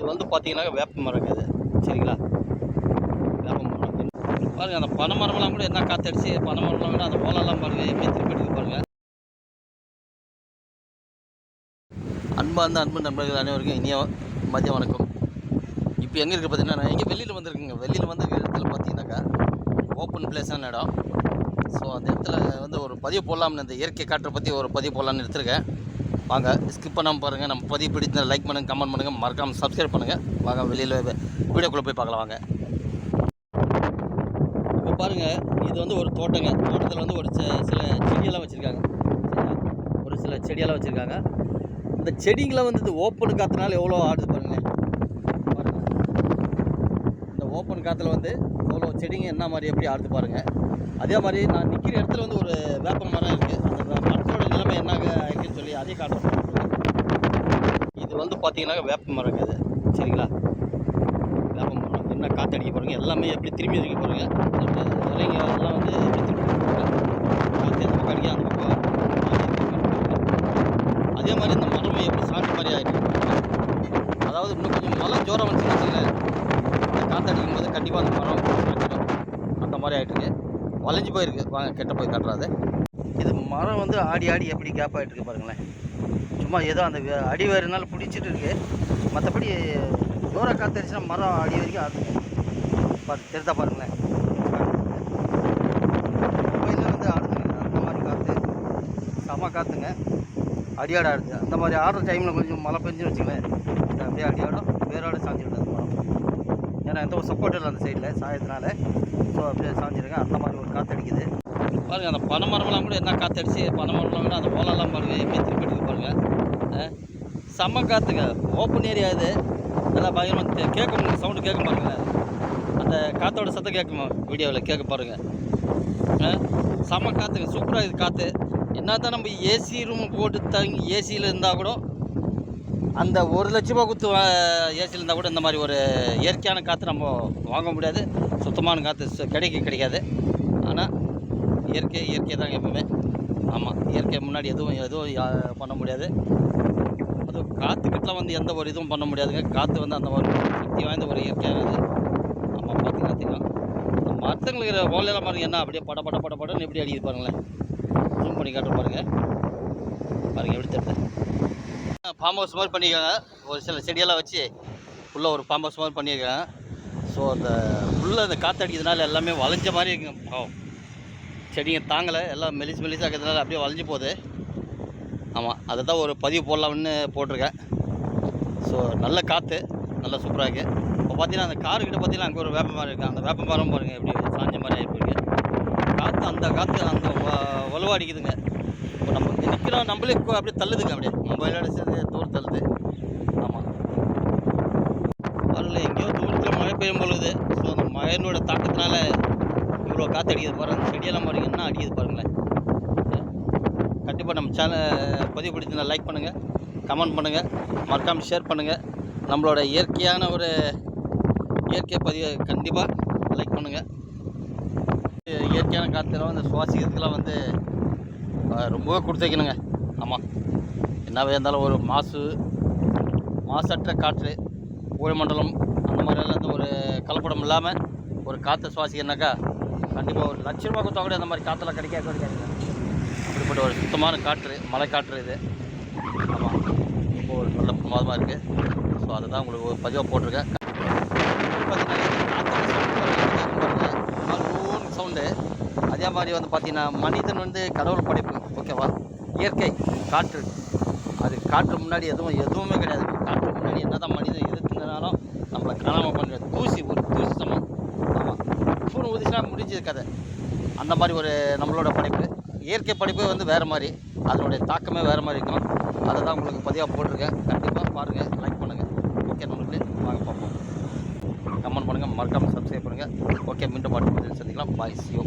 இது வந்து பார்த்தீங்கன்னாக்கா வேப்ப மரம் இது. சரிங்களா? வேப்ப மரம். பாருங்கள் அந்த பனை மரம்லாம் கூட என்ன காத்தடிச்சு பனை மரம்லாம் கூட அந்த ஓலெல்லாம் பாருங்கள் எப்படி திருப்பி பாருங்கள் அன்பாக அன்பார்ந்த அன்பு நண்பர்கள் அனைவருக்கும் இனிய மதிய வணக்கம். இப்போ எங்கே இருக்குது பார்த்தீங்கன்னா நான் வெளியில் வந்திருக்குங்க. வெளியில் வந்து இடத்துல பார்த்தீங்கன்னாக்கா ஓப்பன் பிளேஸான இடம். ஸோ அந்த இடத்துல வந்து ஒரு பதிவு போடலாம்னு இந்த இயற்கை காற்றை பற்றி ஒரு பதிவு போடலாம்னு எடுத்திருக்கேன். வாங்க ஸ்கிப் பண்ணாமல் பாருங்கள் நம்ம பதிவு பிடித்த லைக் பண்ணுங்கள் கமெண்ட் பண்ணுங்கள் மறக்காமல் சப்ஸ்கிரைப் பண்ணுங்கள் வாங்க வெளியில் வீடியோக்குள்ளே போய் பார்க்கலாம் வாங்க. இப்போ பாருங்கள் இது வந்து ஒரு தோட்டங்க. தோட்டத்தில் வந்து ஒரு சில செடியெல்லாம் வச்சுருக்காங்க. ஒரு சில செடியெல்லாம் வச்சுருக்காங்க. இந்த செடிங்களை வந்து இந்த ஓப்பன் காற்றுனால எவ்வளோ ஆடுது பாருங்களேன் பாருங்கள் இந்த ஓப்பன் காற்றுல வந்து எவ்வளோ செடிங்க என்ன மாதிரி எப்படி ஆடுது பாருங்கள் அதே மாதிரி நான் நிற்கிற இடத்துல வந்து ஒரு வேப்ப மரம் இருக்குது அந்த வே- மரத்தோட நிலைமை என்ன இருக்குன்னு சொல்லி அதையும் காட்டுறேன் இது வந்து பார்த்தீங்கன்னா வேப்ப மரம் இது சரிங்களா? வேப்ப மரம். என்ன காற்று அடிக்க போகிறீங்க எல்லாமே எப்படி திரும்பி அடிக்க போகிறீங்க இலைங்க எல்லாம் வந்து எப்படி திரும்பி காற்று எந்த பக்கம் அடிக்க அந்த பக்கம் அதே மாதிரி இந்த மரமும் எப்படி சாஞ்ச மாதிரி ஆயிருக்கு அதாவது இன்னும் கொஞ்சம் மழை ஜோரம் வந்துச்சுன்னு வச்சுங்களேன் காற்று அடிக்கும் போது கண்டிப்பாக அந்த மரம் அந்த மாதிரி ஆயிட்டுருக்கு வளைஞ்சு போயிருக்கு. வாங்க கெட்ட போய் கட்டுறாது. இது மரம் வந்து ஆடி ஆடி எப்படி கேப் ஆகிட்டு இருக்கு பாருங்களேன். சும்மா ஏதோ அந்த வே- அடி வேறுனால பிடிச்சிட்டு இருக்கு. மற்றபடி ஜோராக காற்று மரம் அடி வரைக்கும் ஆகுது பாரு தெரிதா பாருங்களேன். மொபைலில் வந்து ஆடுதுங்க. அந்த மாதிரி காற்று செம காற்றுங்க அடியாட ஆடுது அந்த மாதிரி ஆடுற டைமில் கொஞ்சம் மழை பெஞ்சுன்னு வச்சுங்களேன் அப்படியே அடியாடும் வேரோட சாஞ்சிடுது அந்த மரம். ஏன்னா எந்த ஒரு சப்போர்ட் இல்லை அந்த சைடில் சாயத்தினால. ஸோ அப்படியே சாஞ்சிருங்க அந்த மாதிரி ஒரு காற்று அடிக்குது பாருங்கள் அந்த பனை மரம்லாம் கூட என்ன காற்று அடிச்சு பனை மரம்லாம் கூட அந்த ஓலெல்லாம் செம்ம காற்றுங்க ஓப்பன் ஏரியா இது. நல்லா பயங்கரமாக கேட்கும் சவுண்டு கேட்க பாருங்களேன் அந்த காற்றோட சத்தம் கேட்குமா வீடியோவில் கேட்க பாருங்கள் செம்ம காற்றுங்க சூப்பராக இது காற்று என்ன தான் நம்ம ஏசி ரூம் போட்டு தங்கி ஏசியில் இருந்தால் கூட அந்த ஒரு லட்ச ரூபா கொடுத்து ஏசியில் இருந்தால் கூட இந்த மாதிரி ஒரு இயற்கையான காற்று நம்ம வாங்க முடியாது. சுத்தமான காற்று சு- கிடைக்க கிடைக்காது. ஆனால் இயற்கை இயற்கை தான் எப்பவுமே. ஆமாம் இயற்கை முன்னாடி எதுவும் எதுவும் பண்ண முடியாது. ஸோ காற்றுக்கிட்டலாம் வந்து எந்த ஒரு இதுவும் பண்ண முடியாதுங்க. காற்று வந்து அந்த ஒரு சக்தி வாய்ந்த ஒரு இயற்கையானது நம்ம பார்த்து காத்திக்கலாம் மரத்துங்களுக்கு ஓலையெல்லாம் பாருங்கள் என்ன அப்படியே பட பட பட படன்னு எப்படி அடிக்கிது பாருங்களேன். ஜூம் பண்ணி காட்டுற பாருங்கள் பாருங்கள் எப்படி தெரியுது. ஃபார்ம் ஹவுஸ் மாதிரி பண்ணியிருக்காங்க. ஒரு சில செடியெல்லாம் வச்சு உள்ளே ஒரு ஃபார்ம் ஹவுஸ் மாதிரி பண்ணியிருக்காங்க. ஸோ அந்த உள்ளே அந்த காற்று அடிக்கிறதுனால எல்லாமே வளைஞ்ச மாதிரி இருக்குங்க. பாவம் செடிங்க தாங்கலை. எல்லாம் மெலிசு மெலிசாக இருக்கிறதுனால அப்படியே வளைஞ்சு போகுது. ஆமாம் அதை தான் ஒரு பதிவு போடலாம்னு போட்டிருக்கேன். ஸோ நல்ல காற்று நல்லா சூப்பராக இருக்குது இப்போ பார்த்தீங்கன்னா அந்த காருக்கிட்ட பார்த்தீங்கன்னா அங்கே ஒரு வேப்ப மரம் இருக்குது அந்த வேப்ப மரம் பாருங்கள் எப்படி சாஞ்ச மாதிரி ஆகிருக்கு காற்று அந்த காற்று அந்த வ- அடிக்குதுங்க. இப்போ நம்ம நிற்கிறோம் நம்மளே இப்போ அப்படியே தள்ளுதுங்க அப்படியே. மொபைல் சேர்ந்து தூர் தள்ளுது. ஆமாம் வரல எங்கேயோ தூரத்தில் மழை பெய்யும் பொழுது. ஸோ அந்த மழையினோட தாக்கத்தினால இவ்வளோ காற்று அடிக்குது பாருங்கள் அந்த செடியெல்லாம் பாருங்க என்ன அடிக்குது பாருங்களேன். கண்டிப்பாக நம்ம சேனல் பதிவு பிடிச்சிருந்தா லைக் பண்ணுங்கள் கமெண்ட் பண்ணுங்கள் மறக்காமல் ஷேர் பண்ணுங்கள் நம்மளோட இயற்கையான ஒரு இயற்கை பதிவை கண்டிப்பாக லைக் பண்ணுங்கள் இயற்கையான காற்றுலாம் வந்து சுவாசிக்கிறதுக்கெலாம் வந்து ரொம்பவே கொடுத்து வைக்கணுங்க ஆமாம் என்னவே இருந்தாலும் ஒரு மாசு மாசற்ற காற்று ஊழமண்டலம் அந்த மாதிரியெல்லாம் இந்த ஒரு கலப்படம் இல்லாமல் ஒரு காற்றை சுவாசிக்கிறனாக்கா கண்டிப்பாக ஒரு லட்ச ரூபா கொடுத்தா கூட அந்த மாதிரி காற்றெல்லாம் கிடைக்காது கிடைக்காதுங்க. அப்படிப்பட்ட ஒரு சுத்தமான காற்று மலை காற்று இது. ஆமாம் ரொம்ப ஒரு நல்ல பிரமாதமாக இருக்குது ஸோ அதை தான் உங்களுக்கு ஒரு பதிவாக போட்டிருக்கேன். சவுண்டு அதே மாதிரி வந்து பார்த்திங்கன்னா மனிதன் வந்து கடவுள் படைப்பு. ஓகேவா இயற்கை காற்று. அது காற்று முன்னாடி எதுவும் எதுவுமே கிடையாது. காற்று முன்னாடி என்ன தான் மனிதன் எதிர்த்துனாலும் நம்மளை காணாமல் பண்ணுற தூசி ஒரு தூசி சமம். ஆமாம் ஃபோன் ஊதிச்சுனா முடிஞ்சது கதை அந்த மாதிரி ஒரு நம்மளோட படைப்பு. இயற்கை படிப்பே வந்து வேறு மாதிரி. அதனுடைய தாக்கமே வேறு மாதிரி இருக்கும். அதை தான் உங்களுக்கு பதிவாக போட்டிருக்கேன். கண்டிப்பாக பாருங்கள் லைக் பண்ணுங்கள் ஓகே நம்மளுக்கு வாங்க பார்ப்போம். கமெண்ட் பண்ணுங்கள் மறக்காமல் சப்ஸ்கிரைப் பண்ணுங்கள் ஓகே மீண்டும் பாட்டு சந்திக்கலாம். பாய் சியோ